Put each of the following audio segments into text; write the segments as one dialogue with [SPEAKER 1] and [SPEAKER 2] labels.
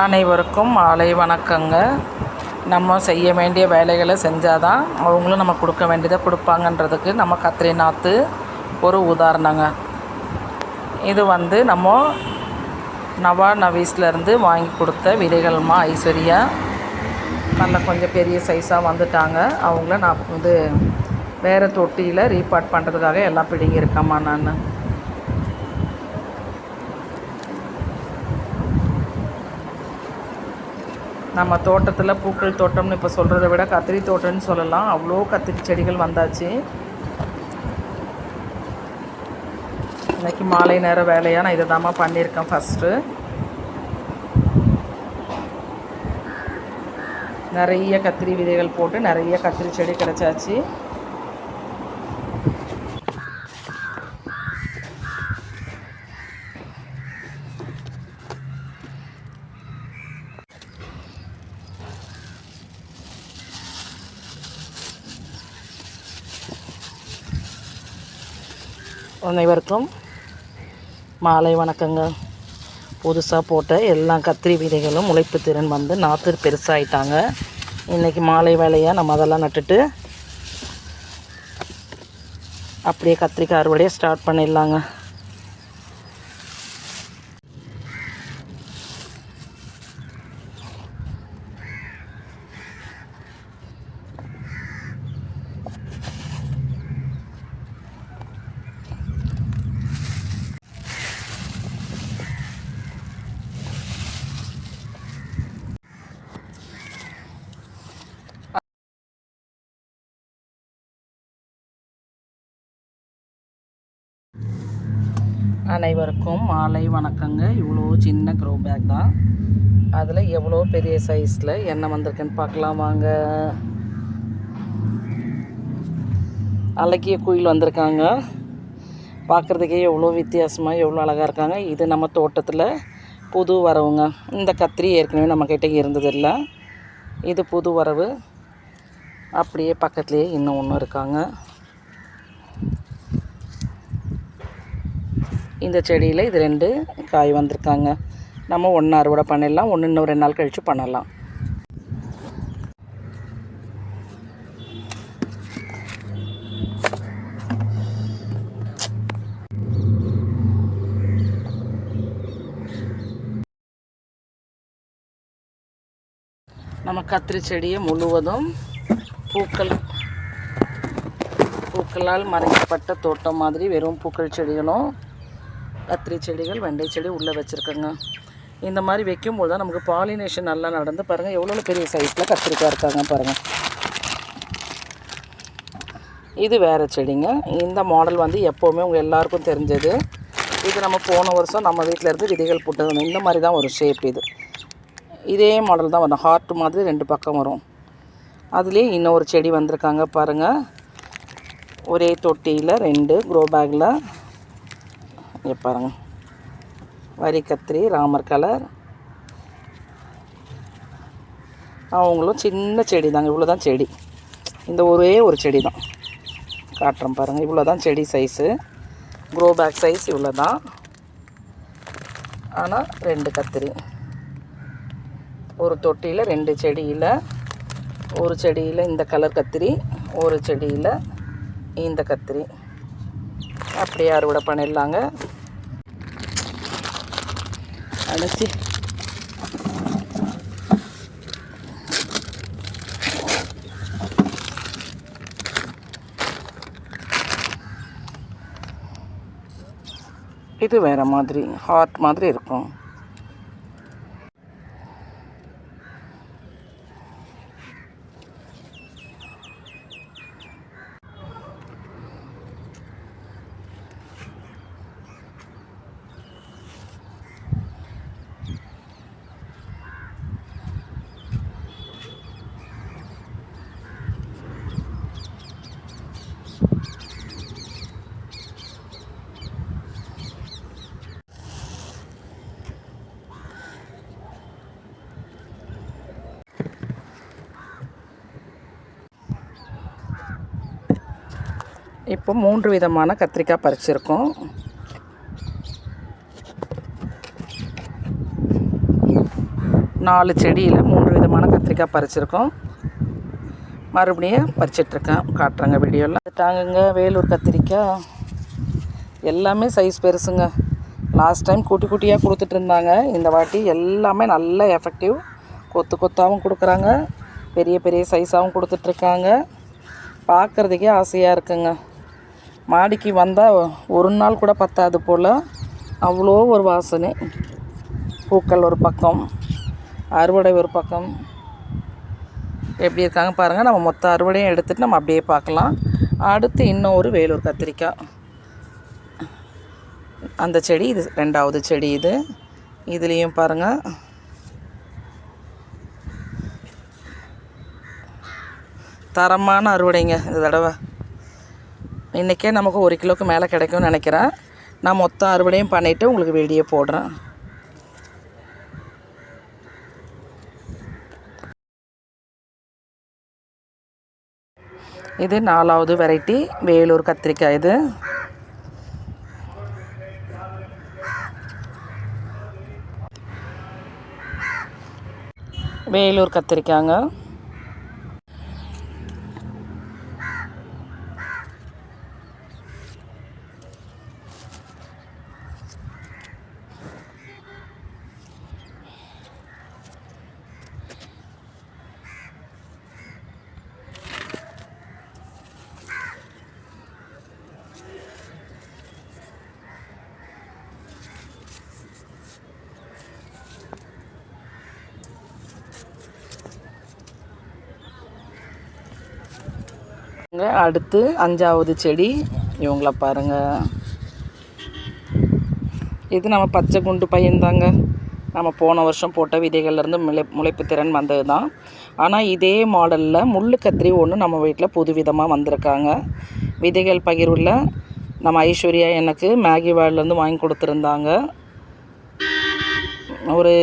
[SPEAKER 1] அனைவருக்கும் மாலை வணக்கங்க. நம்ம செய்ய வேண்டிய வேலைகளை செஞ்சால் தான் அவங்களும் நம்ம கொடுக்க வேண்டியதை கொடுப்பாங்கன்றதுக்கு நம்ம கத்திரி நாற்று ஒரு உதாரணங்க. இது வந்து நம்ம நவா நவீஸ்லேருந்து வாங்கி கொடுத்த விதைகள்மா ஐஸ்வர்யா. நல்ல கொஞ்சம் பெரிய சைஸாக வந்துட்டாங்க. அவங்கள நான் வந்து வேறு தொட்டியில் ரீபார்ட் பண்ணுறதுக்காக எல்லாம் பிடிங்கியிருக்கேம்மா நான். நம்ம தோட்டத்தில் பூக்கள் தோட்டம்னு இப்போ சொல்கிறத விட கத்திரி தோட்டம்னு சொல்லலாம். அவ்வளோ கத்திரி செடிகள் வந்தாச்சு. இன்றைக்கி மாலை நேர வேலையாக நான் இதை தாம்மா பண்ணியிருக்கேன் ஃபஸ்ட்டு நிறைய கத்திரி விதைகள் போட்டு நிறைய கத்திரி செடி கிடச்சாச்சு. அனைவருக்கும் மாலை வணக்கங்க புதுசாக போட்ட எல்லா கத்திரி விதைகளும் முளைப்பு திறன் வந்து நாற்று பெருசாகிட்டாங்க இன்றைக்கி மாலை வேலையாக நம்ம அதெல்லாம் நட்டுட்டு அப்படியே கத்திரிக்காய் அறுவடையை ஸ்டார்ட் பண்ணிடலாங்க. அனைவருக்கும் மாலை வணக்கங்க. இவ்வளோ சின்ன க்ரோ பேக் தான். அதில் எவ்வளோ பெரிய சைஸில் என்ன வந்திருக்குன்னு பார்க்கலாம் வாங்க. அழகிய குயில் வந்திருக்காங்க. பார்க்குறதுக்கே எவ்வளோ வித்தியாசமாக எவ்வளோ அழகாக இருக்காங்க. இது நம்ம தோட்டத்தில் புது வரவுங்க. இந்த கத்திரி ஏற்கனவே நம்மக்கிட்ட இருந்ததில்லை இது புது வரவு. அப்படியே பக்கத்துலேயே இன்னும் ஒன்று இருக்காங்க. இந்த செடியில் இது ரெண்டு காய் வந்திருக்காங்க. நம்ம ஒன்று அறுவடை பண்ணிடலாம் ஒன்று இன்னும் ரெண்டு நாள் கழித்து பண்ணலாம். நம்ம கத்திரி செடியை முழுவதும் பூக்கள் பூக்களால் மறைக்கப்பட்ட தோட்டம் மாதிரி வெறும் பூக்கள் செடிகளும் கத்திரி செடிகள் வெண்டை செடி உள்ளே வச்சுருக்கோங்க. இந்த மாதிரி வைக்கும்போது தான் நமக்கு பாலினேஷன் நல்லா நடந்து பாருங்கள் எவ்வளோ பெரிய சைஸில் கத்திரிக்காய் இருக்காங்க பாருங்கள் இது வேறு செடிங்க. இந்த மாடல் வந்து எப்போவுமே உங்கள் எல்லாருக்கும் தெரிஞ்சது. இது நம்ம போன வருஷம் நம்ம வீட்டில் இருந்து விதைகள் போட்டது இந்த மாதிரி தான் ஒரு ஷேப் இது. இதே மாடல் தான் வரும். ஹார்ட் மாதிரி ரெண்டு பக்கம் வரும். அதுலேயே இன்னொரு செடி வந்திருக்காங்க பாருங்கள் ஒரே தொட்டியில் ரெண்டு க்ரோ பேக்கில் இங்கே பாருங்க. வரி கத்திரி ராமர் கலர். அவங்களும் சின்ன செடி தாங்க இவ்வளோ தான் செடி. இந்த ஒரே ஒரு செடி தான் காட்டுறோம் பாருங்கள் இவ்வளோ தான் செடி சைஸு க்ரோ பேக் சைஸ் இவ்வளோ தான் ஆனால் ரெண்டு கத்திரி. ஒரு தொட்டியில் ரெண்டு செடியில் ஒரு செடியில் இந்த கலர் கத்திரி ஒரு செடியில் இந்த கத்திரி. அப்படியே அறுவடை பண்ணிடலாங்க. அடைச்சி. இது வேறு மாதிரி ஹார்ட் மாதிரி இருக்கும். இப்போ மூன்று விதமான கத்திரிக்காய் பறிச்சிருக்கோம். நாலு செடியில் மூன்று விதமான கத்திரிக்காய் பறிச்சிருக்கோம். மறுபடியும் பறிச்சிட்ருக்கேன். காட்டுறேங்க வீடியோவில் தாங்குங்க வேலூர் கத்திரிக்காய். எல்லாமே சைஸ் பெருசுங்க. லாஸ்ட் டைம் குட்டி குட்டியாக கொடுத்துட்ருந்தாங்க. இந்த வாட்டி எல்லாமே நல்ல எஃபெக்டிவ் கொத்து கொத்தாகவும் கொடுக்குறாங்க. பெரிய பெரிய சைஸாகவும் கொடுத்துட்ருக்காங்க. பார்க்குறதுக்கே ஆசையாக இருக்குங்க. மாடிக்கு வந்தால் ஒரு நாள் கூட பத்தாது போல். அவ்வளோ ஒரு வாசனை. பூக்கள் ஒரு பக்கம் அறுவடை ஒரு பக்கம். எப்படி இருக்காங்க பாருங்கள் நம்ம மொத்த அறுவடையும் எடுத்துகிட்டு நம்ம அப்படியே பார்க்கலாம். அடுத்து இன்னும் ஒரு வேலூர் கத்திரிக்காய். அந்த செடி இது ரெண்டாவது செடி இது. இதுலேயும் பாருங்கள் தரமான அறுவடைங்க இந்த தடவை. இன்றைக்கே நமக்கு ஒரு கிலோவுக்கு மேலே கிடைக்கும்னு நினைக்கிறேன். நான் மொத்தம் அறுவடையும் பண்ணிவிட்டு உங்களுக்கு வெளியே போடுறேன். இது நாலாவது வெரைட்டி வேலூர் கத்திரிக்காய் இது. வேலூர் கத்திரிக்காங்க பாருங்கள் அடுத்து அஞ்சாவது செடி. இவங்கள பாருங்க. இது நம்ம பச்சை குண்டு பையன்தாங்க. நம்ம போன வருஷம் போட்ட விதைகள்லேருந்து முளை முளைப்பு திறன் வந்தது தான் ஆனால் இதே மாடலில் முள்ளு கத்திரி ஒன்று நம்ம வீட்டில் புது விதமாக வந்திருக்காங்க. விதைகள் பகிர்வில் நம்ம ஐஸ்வர்யா எனக்கு மேகி வேர்ல்ட்லேருந்து வாங்கி கொடுத்துருந்தாங்க. ஒரு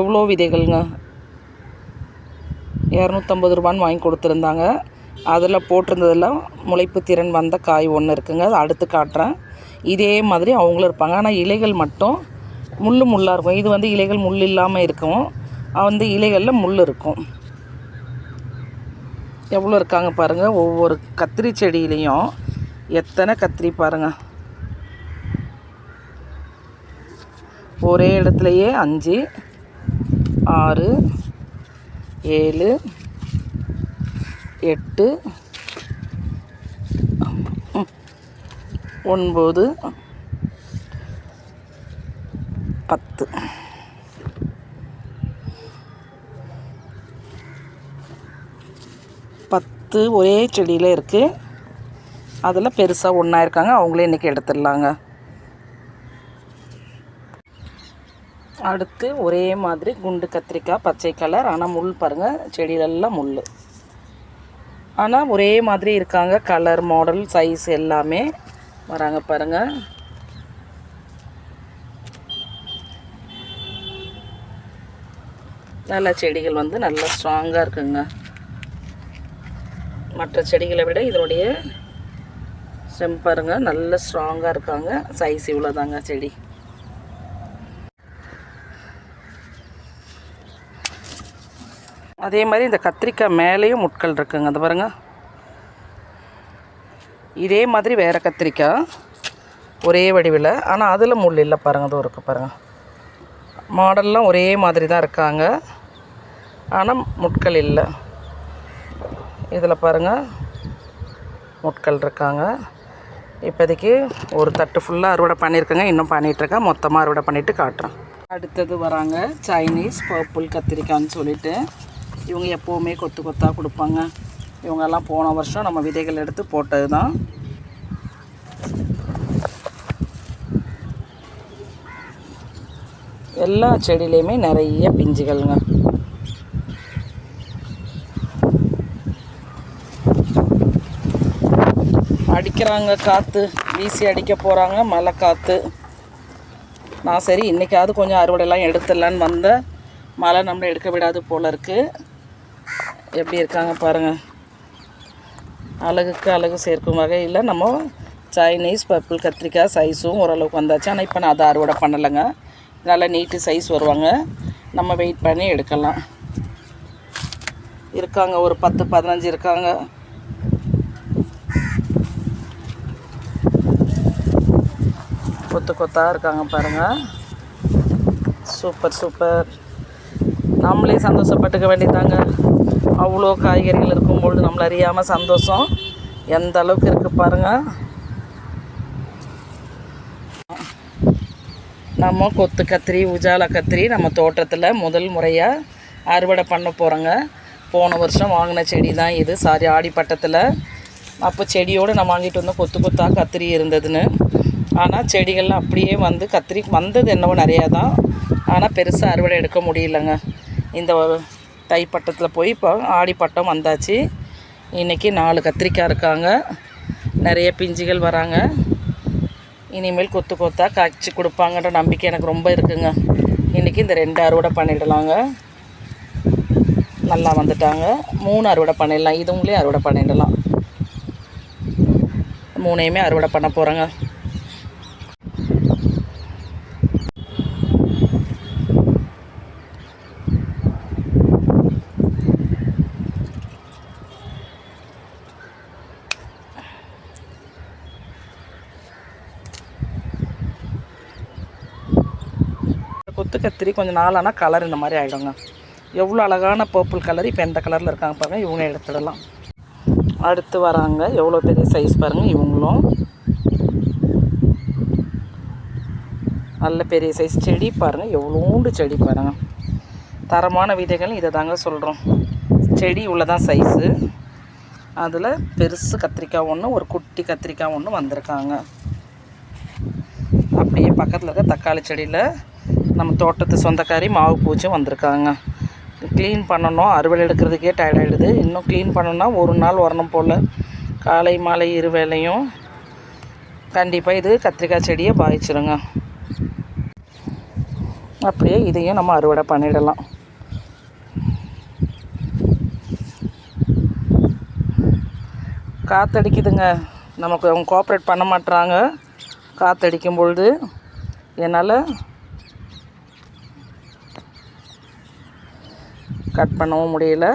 [SPEAKER 1] எவ்வளோ விதைகள்ங்க? இரநூத்தம்பது ரூபான்னு வாங்கி கொடுத்துருந்தாங்க. அதில் போட்டிருந்ததில் முளைப்பு திறன் வந்த காய் ஒன்று இருக்குங்க. அதை அடுத்து காட்டுறேன். இதே மாதிரி அவங்களும் இருப்பாங்க. ஆனால் இலைகள் மட்டும் முள் முள்ளாக இருக்கும். இது வந்து இலைகள் முள் இல்லாமல் இருக்கும். வந்து இலைகளில் முள் இருக்கும். எவ்வளோ இருக்காங்க பாருங்கள் ஒவ்வொரு கத்திரி செடியிலையும் எத்தனை கத்திரி பாருங்கள் ஒரே இடத்துலையே அஞ்சு ஆறு ஏழு எட்டு. ஒன்பது. பத்து. பத்து ஒரே செடியில் இருக்குது அதில் பெருசாக ஒன்றா இருக்காங்க. அவங்களே இன்றைக்கி எடுத்துடலாங்க. அடுத்து ஒரே மாதிரி குண்டு கத்திரிக்காய் பச்சை கலர் ஆனால் முள் பாருங்கள் செடியிலெல்லாம் முள் ஆனால் ஒரே மாதிரி இருக்காங்க. கலர் மாடல் சைஸ் எல்லாமே. வராங்க பாருங்கள் நல்ல செடிகள் வந்து நல்லா ஸ்ட்ராங்காக இருக்குங்க. மற்ற செடிகளை விட இதனுடைய ஸ்டெம் பாருங்க நல்ல ஸ்ட்ராங்காக இருக்காங்க. சைஸ் இவ்வளோதாங்க செடி. அதே மாதிரி இந்த கத்திரிக்காய் மேலேயும் முட்கள் இருக்குங்க. அது பாருங்கள் இதே மாதிரி வேறு கத்திரிக்காய். ஒரே வடிவில். ஆனால் அதில் முள் இல்லை பாருங்கள் அதுவும் இருக்குது பாருங்கள் மாடல்லாம் ஒரே மாதிரி தான் இருக்காங்க. ஆனால் முட்கள் இல்லை. இதில் பாருங்கள் முட்கள் இருக்காங்க. இப்போதைக்கு ஒரு தட்டு ஃபுல்லாக அறுவடை பண்ணியிருக்கேங்க. இன்னும் பண்ணிகிட்ருக்கேன் மொத்தமாக அறுவடை பண்ணிவிட்டு காட்டுறேன். அடுத்தது வராங்க சைனீஸ் பர்பிள் கத்திரிக்காய்ன்னு சொல்லிட்டு. இவங்க எப்போவுமே கொத்து கொத்தாக கொடுப்பாங்க. இவங்கெல்லாம் போன வருஷம் நம்ம விதைகள் எடுத்து போட்டது தான் எல்லா செடியிலையுமே நிறைய பிஞ்சுகள்ங்க. அடிக்கிறாங்க காற்று வீசி அடிக்க போகிறாங்க மழை காற்று நான் சரி இன்றைக்காவது கொஞ்சம் அறுவடைலாம் எடுத்துடலான்னு வந்தேன். மழை நம்மளை எடுக்க விடாது போல இருக்குது எப்படி இருக்காங்க பாருங்கள் அழகுக்கு அழகு சேர்க்கும் வகையில் நம்ம சைனீஸ் பர்பிள் கத்திரிக்காய் சைஸும் ஓரளவுக்கு வந்தாச்சு. ஆனால் இப்போ நான் அதை அறுவடை பண்ணலைங்க. நல்லா நீட்டு சைஸ் வருவாங்க. நம்ம வெயிட் பண்ணி எடுக்கலாம். இருக்காங்க ஒரு பத்து பதினஞ்சு இருக்காங்க. கொத்து கொத்தாக இருக்காங்க பாருங்கள் சூப்பர் சூப்பர் நம்மளே சந்தோஷப்பட்டுக்க வேண்டியதாங்க அவ்வளோ காய்கறிகள் இருக்கும்பொழுது நம்மளை அறியாமல் சந்தோஷம். எந்த அளவுக்கு இருக்குது பாருங்கள் நம்ம கொத்து கத்திரி உஜாலா கத்திரி நம்ம தோட்டத்தில் முதல் முறையாக அறுவடை பண்ண போகிறோங்க போன வருஷம் வாங்கின செடி தான் இது. சாரி ஆடிப்பட்டத்தில் அப்போ செடியோடு நான் வாங்கிட்டு வந்தோம் கொத்து கொத்தாக கத்திரி இருந்ததுன்னு. ஆனால் செடிகள்லாம் அப்படியே வந்து கத்திரி வந்தது என்னவோ நிறையா தான் ஆனால் பெருசாக அறுவடை எடுக்க முடியலங்க. இந்த தைப்பட்டத்தில் போய் இப்போ ஆடிப்பட்டம் வந்தாச்சு. இன்றைக்கி நாலு கத்திரிக்காய் இருக்காங்க. நிறைய பிஞ்சுகள் வராங்க. இனிமேல் கொத்து கொத்தாக காய்ச்சி கொடுப்பாங்கன்ற நம்பிக்கை எனக்கு ரொம்ப இருக்குங்க. இன்றைக்கி இந்த ரெண்டு அறுவடை பண்ணிடலாங்க. நல்லா வந்துட்டாங்க. மூணு அறுவடை பண்ணிடலாம். இதுங்களே அறுவடை பண்ணிடலாம். மூணையுமே அறுவடை பண்ண போகிறேங்க கொத்து கத்திரி கொஞ்சம் நாளானா கலர் இந்த மாதிரி ஆகிடுங்க எவ்வளோ அழகான பர்பிள் கலர் இப்போ எந்த கலரில் இருக்காங்க பாருங்கள் இவங்க எடுத்துடலாம். அடுத்து வராங்க எவ்வளோ பெரிய சைஸ் பாருங்கள் இவங்களும். நல்ல பெரிய சைஸ் செடி பாருங்கள் எவ்வளோண்டு செடி பாருங்கள் தரமான விதைகள் இதை தாங்க சொல்கிறோம் செடி உள்ளதான் சைஸு அதில் பெருசு கத்திரிக்காய் ஒன்று ஒரு குட்டி கத்திரிக்காய் ஒன்று வந்திருக்காங்க. அப்படியே பக்கத்தில் இருக்க தக்காளி செடியில் நம்ம தோட்டத்து சொந்தக்காரி மாவு பூச்சும் வந்திருக்காங்க. க்ளீன் பண்ணணும். அறுவடை எடுக்கிறதுக்கே டயர்ட் ஆகிடுது இன்னும் க்ளீன் பண்ணணும்னா ஒரு நாள் வரணும் போல். காலை மாலை இரு வேலையும் கண்டிப்பாக இது கத்திரிக்காய் செடியை பாதிச்சிருங்க அப்படியே இதையும் நம்ம அறுவடை பண்ணிடலாம். காற்றடிக்குதுங்க நமக்கு அவங்க கோஆப்ரேட் பண்ண மாட்டுறாங்க காற்றடிக்கும் பொழுது என்னால் கட் பண்ணவும் முடியல.